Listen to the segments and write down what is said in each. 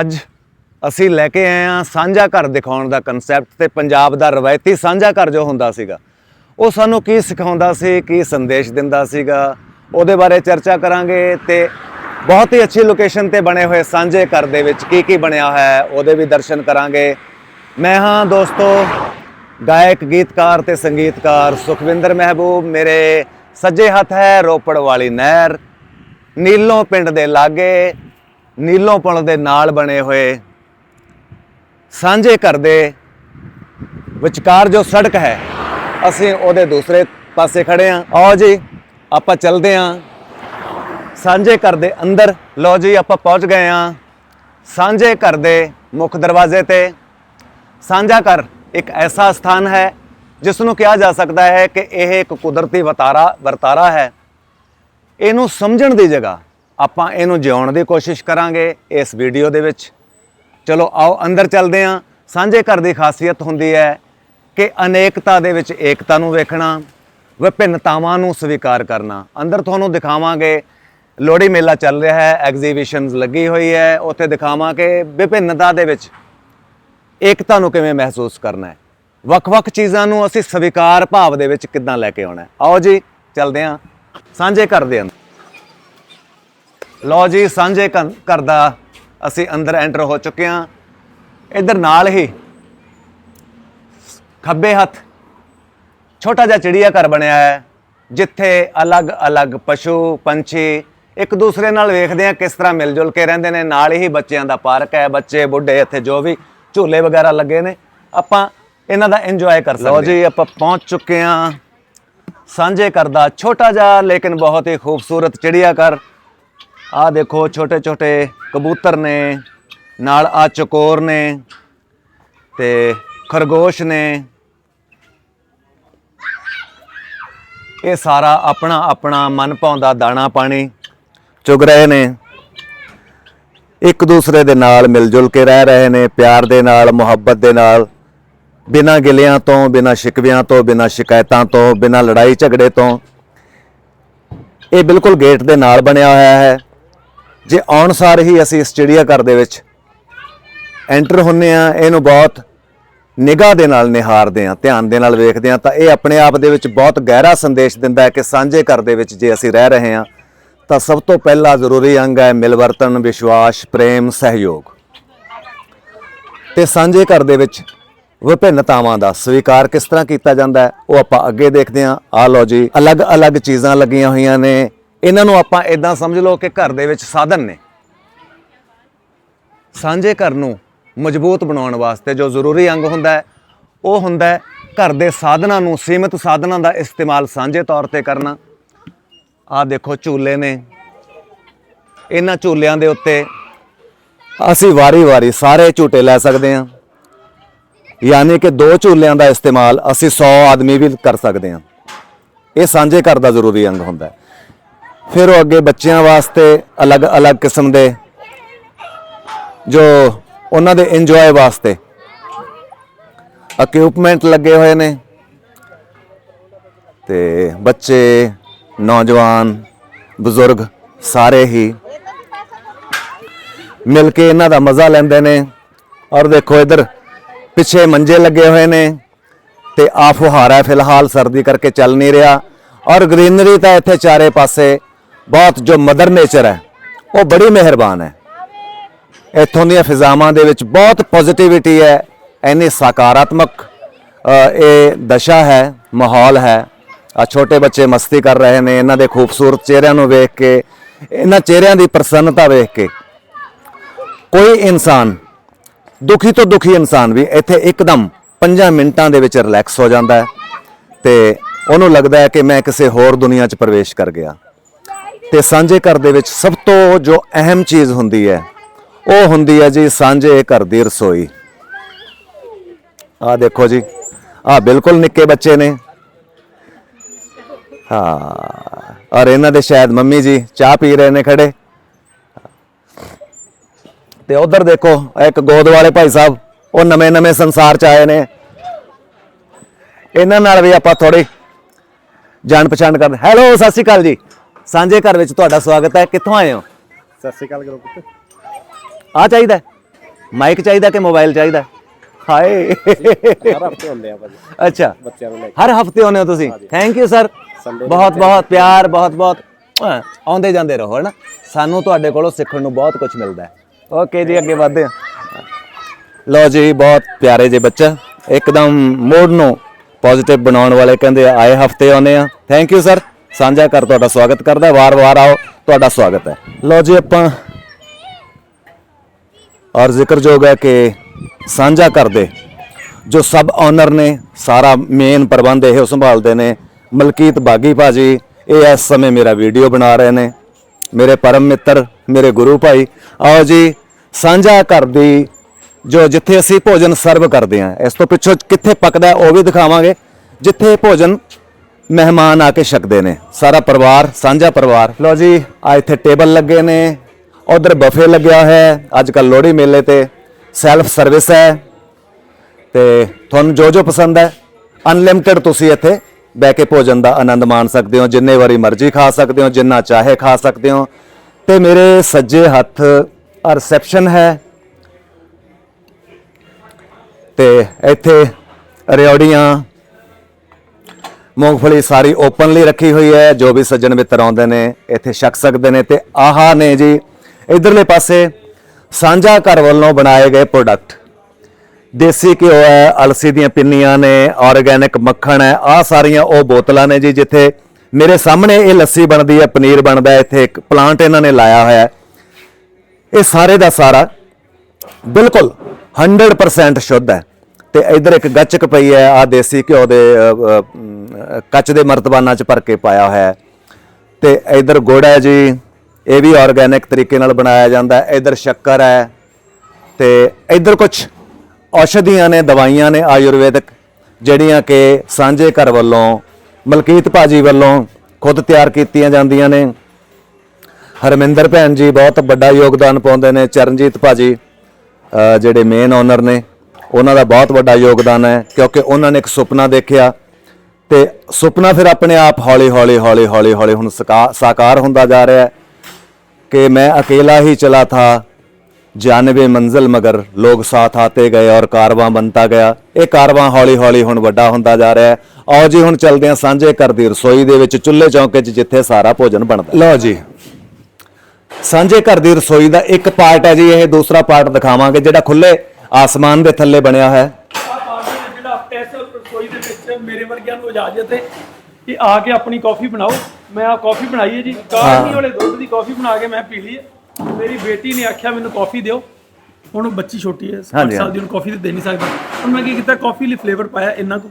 ਅੱਜ ਅਸੀਂ ਲੈ ਕੇ ਆਏ ਹਾਂ ਸਾਂਝਾ ਘਰ ਦਿਖਾਉਣ ਦਾ ਕਨਸੈਪਟ ਤੇ ਪੰਜਾਬ ਦਾ ਰਵਾਇਤੀ ਸਾਂਝਾ ਘਰ ਜੋ ਹੁੰਦਾ ਸੀਗਾ, ਉਹ ਸਾਨੂੰ ਕੀ ਸਿਖਾਉਂਦਾ ਸੀ, ਕੀ ਸੰਦੇਸ਼ ਦਿੰਦਾ ਸੀਗਾ, ਉਹਦੇ ਬਾਰੇ ਚਰਚਾ ਕਰਾਂਗੇ ਤੇ ਬਹੁਤ ਹੀ ਅੱਛੀ ਲੋਕੇਸ਼ਨ ਤੇ ਬਣੇ ਹੋਏ ਸਾਂਝੇ ਘਰ ਦੇ ਵਿੱਚ ਕੀ ਕੀ ਬਣਿਆ ਹੋਇਆ ਹੈ, ਉਹਦੇ ਵੀ ਦਰਸ਼ਨ ਕਰਾਂਗੇ। ਮੈਂ ਹਾਂ ਦੋਸਤੋ ਗਾਇਕ, ਗੀਤਕਾਰ ਤੇ ਸੰਗੀਤਕਾਰ ਸੁਖਵਿੰਦਰ ਮਹਿਬੂਬ, ਮੇਰੇ ਸੱਜੇ ਹੱਥ ਹੈ ਰੋਪੜ ਵਾਲੀ ਨਹਿਰ, ਨੀਲੋਂ ਪਿੰਡ ਦੇ ਲਾਗੇ ਨੀਲੋਂ ਪੁਲ ਦੇ ਨਾਲ ਬਣੇ ਹੋਏ। ਸਾਂਝੇ ਘਰ ਦੇ ਵਿਚਕਾਰ ਜੋ ਸੜਕ ਹੈ, ਅਸੀਂ ਉਹਦੇ ਦੂਸਰੇ ਪਾਸੇ ਖੜੇ ਹਾਂ ਆਓ ਜੀ, ਆਪਾਂ ਚੱਲਦੇ ਹਾਂ ਸਾਂਝੇ ਘਰ ਦੇ ਅੰਦਰ, ਲਓ ਜੀ, ਆਪਾਂ ਪਹੁੰਚ ਗਏ ਹਾਂ ਸਾਂਝੇ ਘਰ ਦੇ ਮੁੱਖ ਦਰਵਾਜ਼ੇ ਤੇ। ਸਾਂਝਾ ਘਰ ਇੱਕ ਐਸਾ ਸਥਾਨ ਹੈ, ਜਿਸ ਨੂੰ ਕਿਹਾ ਜਾ ਸਕਦਾ ਹੈ ਕਿ ਇਹ ਇੱਕ ਕੁਦਰਤੀ ਵਤਾਰਾ ਵਰਤਾਰਾ ਹੈ। ਇਹਨੂੰ ਸਮਝਣ ਦੀ ਜਗ੍ਹਾ ਆਪਾਂ ਇਹਨੂੰ ਜਿਉਣ ਦੀ ਕੋਸ਼ਿਸ਼ ਕਰਾਂਗੇ ਇਸ ਵੀਡੀਓ ਦੇ ਵਿੱਚ। ਚਲੋ, ਆਓ ਅੰਦਰ ਚੱਲਦੇ ਹਾਂ। ਸਾਂਝੇ ਘਰ ਦੀ ਖਾਸੀਅਤ ਹੁੰਦੀ ਹੈ ਕਿ ਅਨੇਕਤਾ ਦੇ ਵਿੱਚ ਏਕਤਾ ਨੂੰ ਵੇਖਣਾ, ਵਿਭਿੰਨਤਾਵਾਂ ਨੂੰ ਸਵੀਕਾਰ ਕਰਨਾ। ਅੰਦਰ ਤੁਹਾਨੂੰ ਦਿਖਾਵਾਂਗੇ, ਲੋਹੜੀ ਮੇਲਾ ਚੱਲ ਰਿਹਾ ਹੈ ਐਗਜ਼ੀਬਿਸ਼ਨਸ ਲੱਗੀ ਹੋਈ ਹੈ। ਉੱਥੇ ਦਿਖਾਵਾਂਗੇ ਵਿਭਿੰਨਤਾ ਦੇ ਵਿੱਚ ਏਕਤਾ ਨੂੰ ਕਿਵੇਂ ਮਹਿਸੂਸ ਕਰਨਾ ਹੈ। ਵੱਖ-ਵੱਖ ਚੀਜ਼ਾਂ ਨੂੰ ਅਸੀਂ ਸਵੀਕਾਰ ਭਾਵ ਦੇ ਵਿੱਚ ਕਿੱਦਾਂ ਲੈ ਕੇ ਆਉਣਾ ਆਓ ਜੀ, ਚੱਲਦੇ ਹਾਂ ਸਾਂਝੇ ਘਰ ਦੇ ਲਓ ਜੀ ਸਾਂਝੇ ਘਰ ਦਾ ਅਸੀਂ ਅੰਦਰ ਐਂਟਰ ਹੋ ਚੁੱਕੇ ਹਾਂ। ਇਧਰ ਨਾਲ ਹੀ ਖੱਬੇ ਹੱਥ ਛੋਟਾ ਜਿਹਾ ਚਿੜੀਆ ਘਰ ਬਣਿਆ ਹੈ ਜਿੱਥੇ ਅਲੱਗ-ਅਲੱਗ ਪਸ਼ੂ ਪੰਛੀ ਇੱਕ ਦੂਸਰੇ ਨਾਲ ਵੇਖਦੇ ਆ ਕਿਸ ਤਰ੍ਹਾਂ ਮਿਲ ਜੁਲ ਕੇ ਰਹਿੰਦੇ ਨੇ। ਨਾਲ ਹੀ ਬੱਚਿਆਂ ਦਾ ਪਾਰਕ ਹੈ ਬੱਚੇ ਬੁੱਢੇ ਇੱਥੇ ਜੋ ਵੀ ਝੂਲੇ ਵਗੈਰਾ ਲੱਗੇ ਨੇ। ਆਪਾਂ ਇਹਨਾਂ ਦਾ ਇੰਜੋਏ ਕਰ ਸਕਦੇ ਲਓ ਜੀ ਆਪਾਂ ਪਹੁੰਚ ਚੁੱਕੇ ਹਾਂ। ਸਾਂਝੇ ਘਰ ਦਾ ਛੋਟਾ ਜਿਹਾ ਲੇਕਿਨ ਬਹੁਤ ਹੀ ਖੂਬਸੂਰਤ ਚਿੜੀਆ ਘਰ ਆ ਦੇਖੋ ਛੋਟੇ ਛੋਟੇ ਕਬੂਤਰ ਨੇ, ਨਾਲ ਆ ਚਕੋਰ ਨੇ ਤੇ ਖਰਗੋਸ਼ ਨੇ। ਇਹ ਸਾਰਾ ਆਪਣਾ ਆਪਣਾ ਮਨ ਭਾਉਂਦਾ ਦਾਣਾ ਪਾਣੀ ਚੁਗ ਰਹੇ ਨੇ। ਇੱਕ ਦੂਸਰੇ ਦੇ ਨਾਲ ਮਿਲ ਜੁਲ ਕੇ ਰਹਿ ਰਹੇ ਨੇ, ਪਿਆਰ ਦੇ ਨਾਲ, ਮੁਹੱਬਤ ਦੇ ਨਾਲ। ਬਿਨਾਂ ਗਿਲਿਆਂ ਤੋਂ, ਬਿਨਾਂ ਸ਼ਿਕਵਿਆਂ ਤੋਂ, ਬਿਨਾਂ ਸ਼ਿਕਾਇਤਾਂ ਤੋਂ, ਬਿਨਾਂ ਲੜਾਈ ਝਗੜੇ ਤੋਂ। ਇਹ ਬਿਲਕੁਲ ਗੇਟ ਦੇ ਨਾਲ ਬਣਿਆ ਹੋਇਆ ਹੈ। ਜੇ ਆਉਣ ਸਾਰ ਹੀ ਅਸੀਂ ਇਸ ਚਿੜੀਆ ਘਰ ਦੇ ਵਿੱਚ ਐਂਟਰ ਹੁੰਨੇ ਆ, ਇਹਨੂੰ ਬਹੁਤ ਨਿਗਾਹ ਦੇ ਨਾਲ ਨਿਹਾਰਦੇ ਆ, ਧਿਆਨ ਦੇ ਨਾਲ ਵੇਖਦੇ ਆ, ਤਾਂ ਇਹ ਆਪਣੇ ਆਪ ਦੇ ਵਿੱਚ ਬਹੁਤ ਗਹਿਰਾ ਸੰਦੇਸ਼ ਦਿੰਦਾ ਹੈ ਕਿ ਸਾਂਝੇ ਘਰ ਦੇ ਵਿੱਚ ਜੇ ਅਸੀਂ ਰਹਿ ਰਹੇ ਹਾਂ ਤਾਂ ਸਭ ਤੋਂ ਪਹਿਲਾ ਜ਼ਰੂਰੀ ਅੰਗ ਹੈ ਮਿਲਵਰਤਨ, ਵਿਸ਼ਵਾਸ, ਪ੍ਰੇਮ, ਸਹਿਯੋਗ। ਤੇ ਸਾਂਝੇ ਘਰ ਦੇ ਵਿੱਚ ਵਿਭਿੰਨਤਾਵਾਂ ਦਾ ਸਵੀਕਾਰ ਕਿਸ ਤਰ੍ਹਾਂ ਕੀਤਾ ਜਾਂਦਾ ਹੈ, ਉਹ ਆਪਾਂ ਅੱਗੇ ਦੇਖਦੇ ਹਾਂ ਆ ਲਓ ਜੀ, ਅਲੱਗ-ਅਲੱਗ ਚੀਜ਼ਾਂ ਲੱਗੀਆਂ ਹੋਈਆਂ ਨੇ। ਇਹਨਾਂ ਨੂੰ ਆਪਾਂ ਇਦਾਂ ਸਮਝ ਲਓ ਕਿ ਘਰ ਦੇ ਵਿੱਚ ਸਾਧਨ ਨੇ। ਸਾਂਝੇ ਘਰ ਨੂੰ ਮਜ਼ਬੂਤ ਬਣਾਉਣ ਵਾਸਤੇ ਜੋ ਜ਼ਰੂਰੀ ਅੰਗ ਹੁੰਦਾ ਹੈ, ਉਹ ਹੁੰਦਾ ਹੈ ਘਰ ਦੇ ਸਾਧਨਾਂ ਨੂੰ, ਸੀਮਿਤ ਸਾਧਨਾਂ ਦਾ ਇਸਤੇਮਾਲ ਸਾਂਝੇ ਤੌਰ ਤੇ ਕਰਨਾ। ਆਹ ਦੇਖੋ ਝੂਲੇ ਨੇ। ਇਹਨਾਂ ਝੂਲਿਆਂ ਦੇ ਉੱਤੇ ਅਸੀਂ ਵਾਰੀ-ਵਾਰੀ ਸਾਰੇ ਝੂਟੇ ਲੈ ਸਕਦੇ ਹਾਂ। ਯਾਨੀ ਕਿ ਦੋ ਝੂਲਿਆਂ ਦਾ ਇਸਤੇਮਾਲ ਅਸੀਂ 100 ਆਦਮੀ ਵੀ ਕਰ ਸਕਦੇ ਹਾਂ। ਇਹ ਸਾਂਝੇ ਘਰ ਦਾ ਜ਼ਰੂਰੀ ਅੰਗ ਹੁੰਦਾ ਹੈ। ਫਿਰ ਉਹ ਅੱਗੇ ਬੱਚਿਆਂ ਵਾਸਤੇ ਅਲੱਗ-ਅਲੱਗ ਕਿਸਮ ਦੇ ਜੋ ਉਹਨਾਂ ਦੇ ਇੰਜੋਏ ਵਾਸਤੇ ਇਕਵਿਪਮੈਂਟ ਲੱਗੇ ਹੋਏ ਨੇ ਤੇ ਬੱਚੇ, ਨੌਜਵਾਨ, ਬਜ਼ੁਰਗ ਸਾਰੇ ਹੀ ਮਿਲ ਕੇ ਇਹਨਾਂ ਦਾ ਮਜ਼ਾ ਲੈਂਦੇ ਨੇ। ਔਰ ਦੇਖੋ ਇਧਰ ਪਿੱਛੇ ਮੰਜੇ ਲੱਗੇ ਹੋਏ ਨੇ ਤੇ ਆ ਫੁਹਾਰਾ ਫਿਲਹਾਲ ਸਰਦੀ ਕਰਕੇ ਚੱਲ ਨਹੀਂ ਰਿਹਾ। ਔਰ ਗ੍ਰੀਨਰੀ ਤਾਂ ਇੱਥੇ ਚਾਰੇ ਪਾਸੇ ਬਹੁਤ ਜੋ ਮਦਰ ਨੇਚਰ ਹੈ, ਉਹ ਬੜੀ ਮਿਹਰਬਾਨ ਹੈ। ਇੱਥੋਂ ਦੀਆਂ ਫਿਜ਼ਾਵਾਂ ਦੇ ਵਿੱਚ ਬਹੁਤ ਪੋਜ਼ਿਟਿਵਿਟੀ ਹੈ, ਇੰਨੀ ਸਕਾਰਾਤਮਕ ਇਹ ਦਸ਼ਾ ਹੈ, ਮਾਹੌਲ ਹੈ। ਆ ਛੋਟੇ ਬੱਚੇ ਮਸਤੀ ਕਰ ਰਹੇ ਨੇ, ਇਹਨਾਂ ਦੇ ਖੂਬਸੂਰਤ ਚਿਹਰਿਆਂ ਨੂੰ ਵੇਖ ਕੇ, ਇਹਨਾਂ ਚਿਹਰਿਆਂ ਦੀ ਪ੍ਰਸੰਨਤਾ ਵੇਖ ਕੇ। ਕੋਈ ਇਨਸਾਨ, ਦੁਖੀ ਤੋਂ ਦੁਖੀ ਇਨਸਾਨ ਵੀ ਇੱਥੇ ਇੱਕਦਮ 5 ਮਿੰਟਾਂ ਦੇ ਵਿੱਚ ਰਿਲੈਕਸ ਹੋ ਜਾਂਦਾ ਹੈ ਤੇ ਉਹਨੂੰ ਲੱਗਦਾ ਹੈ ਕਿ ਮੈਂ ਕਿਸੇ ਹੋਰ ਦੁਨੀਆ 'ਚ ਪ੍ਰਵੇਸ਼ ਕਰ ਗਿਆ। ਤੇ ਸਾਂਝੇ ਘਰ ਦੇ ਵਿੱਚ ਸਭ ਤੋਂ ਜੋ ਅਹਿਮ ਚੀਜ਼ ਹੁੰਦੀ ਹੈ, ਉਹ ਹੁੰਦੀ ਹੈ ਜੀ ਸਾਂਝੇ ਘਰ ਦੀ ਰਸੋਈ। ਆ ਦੇਖੋ ਜੀ ਆ ਬਿਲਕੁਲ ਨਿੱਕੇ ਬੱਚੇ ਨੇ। ਹਾਂ, ਔਰ ਇਹਨਾਂ ਦੇ ਸ਼ਾਇਦ ਮੰਮੀ ਜੀ ਚਾਹ ਪੀ ਰਹੇ ਨੇ ਖੜੇ। ਤੇ ਉਧਰ ਦੇਖੋ, ਇੱਕ ਗੋਦ ਵਾਲੇ ਭਾਈ ਸਾਹਿਬ, ਉਹ ਨਵੇਂ ਨਵੇਂ ਸੰਸਾਰ ਚ ਆਏ ਨੇ। ਇਹਨਾਂ ਨਾਲ ਵੀ ਆਪਾਂ ਥੋੜੀ ਜਾਣ ਪਛਾਣ ਕਰਦੇ। ਹੈਲੋ ਸਤਿ ਸ਼੍ਰੀ ਅਕਾਲ ਜੀ। ਸਾਂਝੇ ਘਰ ਵਿੱਚ ਤੁਹਾਡਾ ਸਵਾਗਤ ਹੈ। ਕਿੱਥੋਂ ਆਏ ਹੋ? ਸਤਿ ਸ਼੍ਰੀ ਅਕਾਲ ਕਰੋ ਪੁੱਤ। ਆ ਚਾਹੀਦਾ? ਮਾਈਕ ਚਾਹੀਦਾ ਕਿ ਮੋਬਾਈਲ ਚਾਹੀਦਾ ਹਾਏ। ਹਰ ਹਫ਼ਤੇ ਹੁੰਦੇ ਆ ਭਾਜੀ। ਅੱਛਾ। ਬੱਚਿਆਂ ਨੂੰ ਲੈ ਹਰ ਹਫ਼ਤੇ ਆਉਂਦੇ ਹੋ ਤੁਸੀਂ? ਥੈਂਕ ਯੂ ਸਰ ਬਹੁਤ ਬਹੁਤ ਪਿਆਰ ਬਹੁਤ ਬਹੁਤ। ਆਉਂਦੇ ਜਾਂਦੇ ਰਹੋ ਹਨਾ? ਸਾਨੂੰ ਤੁਹਾਡੇ ਕੋਲੋਂ ਸਿੱਖਣ ਨੂੰ ਬਹੁਤ ਕੁਝ ਮਿਲਦਾ ਹੈ। ਓਕੇ ਜੀ ਅੱਗੇ ਵਧਦੇ ਹਾਂ। ਲਓ ਜੀ ਬਹੁਤ ਪਿਆਰੇ ਜੇ ਬੱਚਾ। ਇੱਕਦਮ ਮੂਡ ਨੂੰ ਪੋਜ਼ਿਟਿਵ ਬਣਾਉਣ ਵਾਲੇ ਕਹਿੰਦੇ ਆਏ ਹਫ਼ਤੇ ਆਉਂਦੇ ਆ। ਥੈਂਕ ਯੂ ਸਰ ਸਾਂਝਾ ਕਰ ਤੁਹਾਡਾ ਸਵਾਗਤ ਕਰਦਾ, ਵਾਰ-ਵਾਰ ਆਓ, ਤੁਹਾਡਾ ਸਵਾਗਤ ਹੈ। ਲਓ ਜੀ, ਆਪਾਂ ਔਰ ਜ਼ਿਕਰਯੋਗ ਹੈ ਕਿ ਸਾਂਝਾ ਕਰਦੇ, ਜੋ ਸਬ ਓਨਰ ਨੇ, ਸਾਰਾ ਮੇਨ ਪ੍ਰਬੰਧ ਇਹ ਸੰਭਾਲਦੇ ਨੇ, ਮਲਕੀਤ ਬਾਗੀ ਭਾਜੀ, ਇਹ ਇਸ ਸਮੇਂ ਮੇਰਾ ਵੀਡੀਓ ਬਣਾ ਰਹੇ ਨੇ। ਮੇਰੇ ਪਰਮ ਮਿੱਤਰ, ਮੇਰੇ ਗੁਰੂ ਭਾਈ, ਆਓ ਜੀ, ਸਾਂਝਾ ਘਰ ਦੀ ਜੋ ਜਿੱਥੇ ਅਸੀਂ ਭੋਜਨ ਸਰਵ ਕਰਦੇ ਹਾਂ, ਇਸ ਤੋਂ ਪਿੱਛੋਂ ਕਿੱਥੇ ਪੱਕਦਾ ਉਹ ਵੀ ਦਿਖਾਵਾਂਗੇ। ਜਿੱਥੇ ਭੋਜਨ ਮਹਿਮਾਨ ਆ ਕੇ ਛਕਦੇ ਨੇ। ਸਾਰਾ ਪਰਿਵਾਰ, ਸਾਂਝਾ ਪਰਿਵਾਰ। ਲਓ ਜੀ, ਆ ਇੱਥੇ ਟੇਬਲ ਲੱਗੇ ਨੇ। ਉਧਰ ਬਫੇ ਲੱਗਿਆ ਹੈ। ਅੱਜ ਕੱਲ ਲੋਹੜੀ ਮੇਲੇ ਤੇ ਸੈਲਫ ਸਰਵਿਸ ਹੈ। ਤੇ ਤੁਹਾਨੂੰ ਜੋ ਜੋ ਪਸੰਦ ਹੈ, ਅਨਲਿਮਟਿਡ ਤੁਸੀਂ ਇੱਥੇ ਬਹਿ ਕੇ ਭੋਜਨ ਦਾ ਆਨੰਦ ਮਾਣ ਸਕਦੇ ਹੋ। ਜਿੰਨੇ ਵਾਰੀ ਮਰਜ਼ੀ ਖਾ ਸਕਦੇ ਹੋ, ਜਿੰਨਾ ਚਾਹੇ ਖਾ ਸਕਦੇ ਹੋ। ਤੇ ਮੇਰੇ ਸੱਜੇ ਹੱਥ ਰਿਸੈਪਸ਼ਨ ਹੈ। ਤੇ ਇੱਥੇ ਰਿਓੜੀਆਂ ਮੂੰਗਫਲੀ ਸਾਰੀ ਓਪਨਲੀ ਰੱਖੀ ਹੋਈ ਹੈ, ਜੋ ਵੀ ਸੱਜਣ ਮਿੱਤਰ ਆਉਂਦੇ ਨੇ, ਇੱਥੇ ਛਕ ਸਕਦੇ ਨੇ ਤੇ ਆਹਾ ਨੇ ਜੀ, ਇਧਰਲੇ ਪਾਸੇ ਸਾਂਝਾ ਘਰ ਵੱਲੋਂ ਬਣਾਏ ਗਏ ਪ੍ਰੋਡਕਟ ਦੇਸੀ ਘਿਓ ਹੈ, ਅਲਸੀ ਦੀਆਂ ਪਿੰਨੀਆਂ ਨੇ ਆਰਗੈਨਿਕ ਮੱਖਣ ਹੈ ਆ ਸਾਰੀਆਂ ਉਹ ਬੋਤਲਾਂ ਨੇ ਜੀ, ਜਿੱਥੇ ਮੇਰੇ ਸਾਹਮਣੇ ਇਹ ਲੱਸੀ ਬਣਦੀ ਹੈ, ਪਨੀਰ ਬਣਦਾ ਹੈ, ਇੱਥੇ ਇੱਕ ਪਲਾਂਟ ਇਹਨਾਂ ਨੇ ਲਾਇਆ ਹੋਇਆ ਹੈ। ਇਹ ਸਾਰੇ ਦਾ ਸਾਰਾ ਬਿਲਕੁਲ 100% ਸ਼ੁੱਧ ਹੈ। ਤੇ ਇਧਰ ਇੱਕ ਗੱਚਕ ਪਈ ਹੈ ਆ ਦੇਸੀ ਘਿਓ ਦੇ ਕੱਚ ਦੇ ਮਰਤਬਾਨਾਂ ਚ ਭਰ ਕੇ ਪਾਇਆ ਹੋਇਆ ਹੈ। ਤੇ ਇਧਰ ਗੁੜ ਹੈ ਜੀ ਇਹ ਵੀ ਆਰਗੈਨਿਕ ਤਰੀਕੇ ਨਾਲ ਬਣਾਇਆ ਜਾਂਦਾ ਹੈ। ਇਧਰ ਸ਼ੱਕਰ ਹੈ ਤੇ ਇਧਰ ਕੁਝ ਔਸ਼ਧੀਆਂ ਨੇ ਦਵਾਈਆਂ ਨੇ ਆਯੁਰਵੈਦਿਕ ਜਿਹੜੀਆਂ ਕਿ ਸਾਂਝੇ ਘਰ ਵੱਲੋਂ ਮਲਕੀਤ ਭਾਜੀ ਵੱਲੋਂ ਖੁਦ ਤਿਆਰ ਕੀਤੀਆਂ ਜਾਂਦੀਆਂ ਨੇ। ਹਰਮਿੰਦਰ ਭੈਣ ਜੀ ਬਹੁਤ ਵੱਡਾ ਯੋਗਦਾਨ ਪਾਉਂਦੇ ਨੇ। ਚਰਨਜੀਤ ਭਾਜੀ ਅ, ਜਿਹੜੇ ਮੇਨ ਓਨਰ ਨੇ। ਉਹਨਾਂ ਦਾ ਬਹੁਤ ਵੱਡਾ ਯੋਗਦਾਨ ਹੈ ਕਿਉਂਕਿ ਉਹਨਾਂ ਨੇ ਇੱਕ ਸੁਪਨਾ ਦੇਖਿਆ ਤੇ ਸੁਪਨਾ ਫਿਰ ਆਪਣੇ ਆਪ ਹੌਲੀ ਹੌਲੀ ਹੌਲੀ ਹੌਲੀ ਹੌਲੀ ਹੁਣ ਸਾਕਾਰ ਹੁੰਦਾ ਜਾ ਰਿਹਾ ਕਿ ਮੈਂ ਅਕੇਲਾ ਹੀ ਚਲਾ ਥਾ 99 ਮੰਜ਼ਲ ਮਗਰ ਲੋਕ ਸਾਥ ਆਤੇ ਗਏ ਔਰ ਕਾਰਵਾਂ ਬਣਤਾ ਗਿਆ। ਇਹ ਕਾਰਵਾਂ ਹੌਲੀ ਹੌਲੀ ਹੁਣ ਵੱਡਾ ਹੁੰਦਾ ਜਾ ਰਿਹਾ ਹੈ। ਆਓ ਜੀ ਹੁਣ ਚਲਦੇ ਹਾਂ ਸਾਂਝੇ ਘਰ ਦੀ ਰਸੋਈ ਦੇ ਵਿੱਚ ਚੁੱਲ੍ਹੇ ਚੌਂਕੇ 'ਚ ਜਿੱਥੇ ਸਾਰਾ ਭੋਜਨ ਬਣਦਾ ਲਓ ਜੀ। ਸਾਂਝੇ ਘਰ ਦੀ ਰਸੋਈ ਦਾ ਇੱਕ ਪਾਰਟ ਹੈ ਜੀ ਇਹ ਦੂਸਰਾ ਪਾਰਟ ਦਿਖਾਵਾਂਗੇ ਜਿਹੜਾ ਖੁੱਲੇ ਆਸਮਾਨ ਦੇ ਥੱਲੇ ਬਣਿਆ ਹੈ। ਆਹ ਪਾਰਟੀ ਹੈ ਜਿਹੜਾ ਇਸ ਰਸੋਈ ਦੇ ਵਿੱਚ ਮੇਰੇ ਵਰਗਿਆਂ ਨੂੰ ਇਜਾਜ਼ਤ ਹੈ ਕਿ ਆ ਕੇ ਆਪਣੀ ਕਾਫੀ ਬਣਾਓ। ਮੈਂ ਆ ਕਾਫੀ ਬਣਾਈ ਹੈ ਜੀ। ਕਾੜਨੀ ਵਾਲੇ ਦੁੱਧ ਦੀ ਕਾਫੀ ਬਣਾ ਕੇ ਮੈਂ ਪੀ ਲਈ ਹੈ। ਮੇਰੀ ਬੇਟੀ ਨੇ ਆਖਿਆ ਮੈਨੂੰ ਕਾਫੀ ਦਿਓ। ਹੁਣ ਬੱਚੀ ਛੋਟੀ ਹੈ। 7 ਹਾਂਜੀ, ਸਾਲ ਦੀ ਉਹਨੂੰ ਕਾਫੀ ਤੇ ਦੇ ਨਹੀਂ ਸਕਦਾ। ਹੁਣ ਮੈਂ ਕੀ ਕੀਤਾ ਕਾਫੀ ਲਈ ਫਲੇਵਰ ਪਾਇਆ ਇੰਨਾ ਕੁ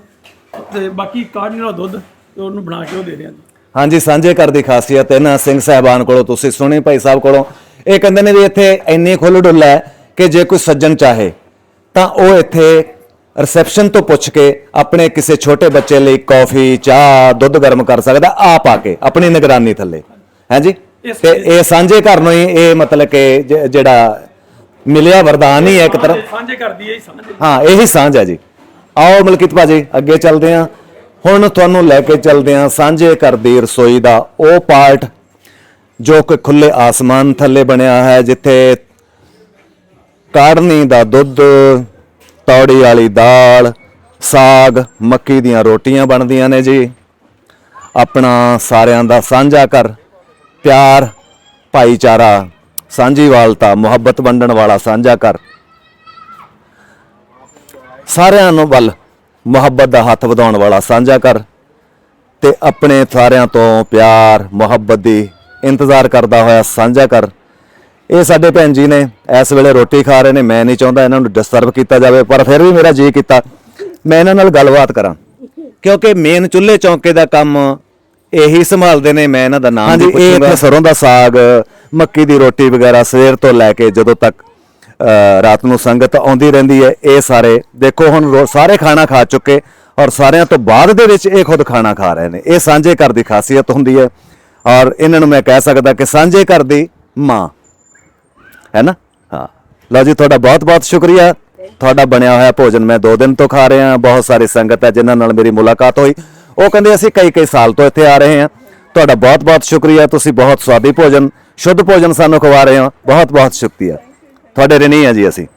ਤੇ ਬਾਕੀ ਕਾੜਨੀ ਵਾਲਾ ਦੁੱਧ ਤੇ ਉਹਨੂੰ ਬਣਾ ਕੇ ਉਹ ਦੇ ਦਿਆਂ ਜੀ। ਹਾਂਜੀ ਸਾਂਝੇ ਘਰ ਦੀ ਖਾਸੀਅਤ ਇਹਨਾਂ ਸਿੰਘ ਸਾਹਿਬਾਨ ਕੋਲੋਂ ਤੁਸੀਂ ਸੁਣੀ ਭਾਈ ਸਾਹਿਬ ਕੋਲੋਂ। ਇਹ ਕਹਿੰਦੇ ਨੇ ਵੀ ਇੱਥੇ ਇੰਨੀ ਖੁੱਲ੍ਹ ਡੁੱਲਾ ਹੈ ਕਿ ਜੇ ਕੋਈ ਸੱਜਣ ਚਾਹੇ। ਤਾਂ ਉਹ ਇੱਥੇ ਰਿਸੈਪਸ਼ਨ ਤੋਂ ਪੁੱਛ ਕੇ ਆਪਣੇ ਕਿਸੇ ਛੋਟੇ ਬੱਚੇ ਲਈ ਕੌਫੀ ਚਾਹ ਦੁੱਧ ਗਰਮ ਕਰ ਸਕਦਾ ਆਪ ਆ ਕੇ ਆਪਣੀ ਨਿਗਰਾਨੀ ਥੱਲੇ। ਹਾਂਜੀ ਤੇ ਇਹ ਸਾਂਝੇ ਘਰ ਨੂੰ ਹੀ ਇਹ ਮਤਲਬ ਕਿ ਜ- ਜਿਹੜਾ ਮਿਲਿਆ ਵਰਦਾਨ ਹੀ ਹੈ ਇੱਕ ਤਰ੍ਹਾਂ। ਸਾਂਝੇ ਕਰਦੀ ਹੈ ਸਾਂਝੇ ਹਾਂ। ਇਹੀ ਸਾਂਝ ਹੈ ਜੀ। ਆਓ ਮਲਕੀਤ ਭਾਜੀ ਅੱਗੇ ਚੱਲਦੇ ਹਾਂ। ਹੁਣ ਤੁਹਾਨੂੰ ਲੈ ਕੇ ਚੱਲਦੇ ਹਾਂ ਸਾਂਝੇ ਘਰ ਦੀ ਰਸੋਈ ਦਾ ਉਹ ਪਾਰਟ ਜੋ ਕਿ ਖੁੱਲੇ ਆਸਮਾਨ ਥੱਲੇ ਬਣਿਆ ਹੈ ਜਿੱਥੇ ਕਾੜਨੀ ਦਾ ਦੁੱਧ ਤੌੜੀ ਵਾਲੀ ਦਾਲ, ਸਾਗ, ਮੱਕੀ ਦੀਆਂ ਰੋਟੀਆਂ ਬਣਦੀਆਂ ਨੇ ਜੀ। ਆਪਣਾ ਸਾਰਿਆਂ ਦਾ ਸਾਂਝਾ ਕਰ ਪਿਆਰ, ਭਾਈਚਾਰਾ, ਸਾਂਝੀਵਾਲਤਾ, ਮੁਹੱਬਤ ਵੰਡਣ ਵਾਲਾ ਸਾਂਝਾ ਕਰ ਸਾਰਿਆਂ ਨੂੰ ਵੱਲ ਮੁਹੱਬਤ ਦਾ ਹੱਥ ਵਧਾਉਣ ਵਾਲਾ ਸਾਂਝਾ ਕਰ ਤੇ ਆਪਣੇ ਸਾਰਿਆਂ ਤੋਂ ਪਿਆਰ, ਮੁਹੱਬਤ ਦੀ ਇੰਤਜ਼ਾਰ ਕਰਦਾ ਹੋਇਆ ਸਾਂਝਾ ਕਰ ਇਹ ਸਾਡੇ ਭੈਣ ਜੀ ਨੇ ਇਸ ਵੇਲੇ ਰੋਟੀ ਖਾ ਰਹੇ ਨੇ ਮੈਂ ਨਹੀਂ ਚਾਹੁੰਦਾ ਇਹਨਾਂ ਨੂੰ ਡਿਸਟਰਬ ਕੀਤਾ ਜਾਵੇ ਪਰ ਫਿਰ ਵੀ ਮੇਰਾ ਜੀ ਕੀਤਾ। ਮੈਂ ਇਹਨਾਂ ਨਾਲ ਗੱਲਬਾਤ ਕਰਾਂ। ਕਿਉਂਕਿ ਮੇਨ ਚੁੱਲ੍ਹੇ ਚੌਂਕੇ ਦਾ ਕੰਮ ਇਹੀ ਸੰਭਾਲਦੇ ਨੇ ਮੈਂ ਇਹਨਾਂ ਦਾ ਨਾਮ ਹਾਂਜੀ ਇਹ ਸਰੋਂ ਦਾ ਸਾਗ ਮੱਕੀ ਦੀ ਰੋਟੀ ਵਗੈਰਾ ਸਵੇਰ ਤੋਂ ਲੈ ਕੇ ਜਦੋਂ ਤੱਕ ਰਾਤ ਨੂੰ ਸੰਗਤ ਆਉਂਦੀ ਰਹਿੰਦੀ ਹੈ ਇਹ ਸਾਰੇ ਦੇਖੋ ਹੁਣ ਸਾਰੇ ਖਾਣਾ ਖਾ ਚੁੱਕੇ ਔਰ ਸਾਰਿਆਂ ਤੋਂ ਬਾਅਦ ਦੇ ਵਿੱਚ ਇਹ ਖੁਦ ਖਾਣਾ ਖਾ ਰਹੇ ਨੇ। ਇਹ ਸਾਂਝੇ ਘਰ ਦੀ ਖਾਸੀਅਤ ਹੁੰਦੀ ਹੈ ਔਰ ਇਹਨਾਂ ਨੂੰ ਮੈਂ ਕਹਿ ਸਕਦਾ ਕਿ ਸਾਂਝੇ ਘਰ ਦੀ ਮਾਂ। ਹੈ ਨਾ? ਹਾਂ। ਲਓ ਜੀ, ਤੁਹਾਡਾ ਬਹੁਤ ਬਹੁਤ ਸ਼ੁਕਰੀਆ। ਤੁਹਾਡਾ ਬਣਿਆ ਹੋਇਆ ਭੋਜਨ ਮੈਂ 2 ਦਿਨ ਤੋਂ ਖਾ ਰਿਹਾ ਬਹੁਤ ਸਾਰੀ ਸੰਗਤ ਹੈ ਜਿਨ੍ਹਾਂ ਨਾਲ ਮੇਰੀ ਮੁਲਾਕਾਤ ਹੋਈ। ਉਹ ਕਹਿੰਦੇ, ਅਸੀਂ ਕਈ ਕਈ ਸਾਲ ਤੋਂ ਇੱਥੇ ਆ ਰਹੇ ਹਾਂ। ਤੁਹਾਡਾ ਬਹੁਤ ਬਹੁਤ ਸ਼ੁਕਰੀਆ। ਤੁਸੀਂ ਬਹੁਤ ਸਵਾਦੀ ਭੋਜਨ, ਸ਼ੁੱਧ ਭੋਜਨ ਸਾਨੂੰ ਖਵਾ ਰਹੇ ਹੋ। ਬਹੁਤ ਬਹੁਤ ਸ਼ੁਕਰੀਆ। ਤੁਹਾਡੇ ਰਿਣੀ ਹਾਂ ਜੀ ਅਸੀਂ।